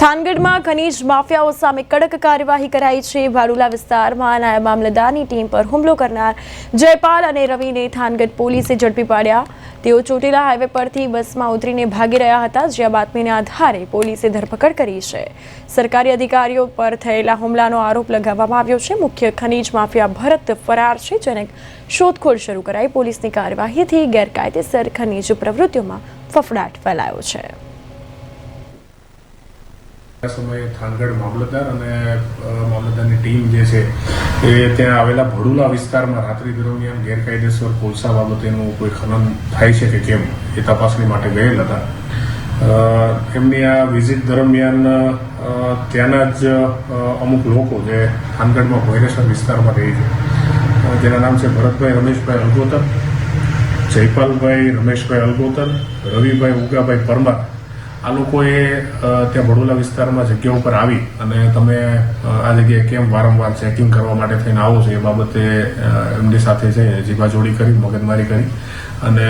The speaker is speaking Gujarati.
થાનગઢમાં ખનીજ માફિયાઓ સામે કડક કાર્યવાહી કરાઈ છે. વાડુલા વિસ્તારમાં નાયબ મામલતદારની ટીમ પર હુમલો કરનાર જયપાલ અને રવિને થાનગઢ પોલીસે ઝડપી પાડ્યા. તેઓ ચોટીલા હાઈવે પરથી બસમાં ઉતરીને ભાગી રહ્યા હતા, જ્યાં બાતમીના આધારે પોલીસે ધરપકડ કરી છે. સરકારી અધિકારીઓ પર થયેલા હુમલાનો આરોપ લગાવવામાં આવ્યો છે. મુખ્ય ખનીજ માફિયા ભરત ફરાર છે, જેને શોધખોળ શરૂ કરાઈ. પોલીસની કાર્યવાહીથી ગેરકાયદેસર ખનીજ પ્રવૃત્તિઓમાં ફફડાટ ફેલાયો છે. આ સમયે થાનગઢ મામલતદાર અને મામલતદારની ટીમ જે છે, એ ત્યાં આવેલા ભડુલા વિસ્તારમાં રાત્રિ દરમિયાન ગેરકાયદેસર કોલસા બાબતેનું કોઈ ખનન થાય છે કે કેમ, એ તપાસણી માટે ગયેલ હતા. એમની આ વિઝિટ દરમિયાન ત્યાંના જ અમુક લોકો જે થાનગઢમાં ભોયરેશ્વર વિસ્તારમાં રહે છે. જેના નામ છે ભરતભાઈ, રમેશભાઈ અલગોતર, જયપાલભાઈ, રમેશભાઈ અલગોતર, રવિભાઈ ઉગાભાઈ પરમાર આ લોકોએ ત્યાં બડોલા વિસ્તારમાં જગ્યા ઉપર આવી અને તમે આ જગ્યાએ કેમ વારંવાર ચેકિંગ કરવા માટે થઈને આવો છો એ બાબતે એમની સાથે છે જીવાજોડી કરી, મગજમારી કરી અને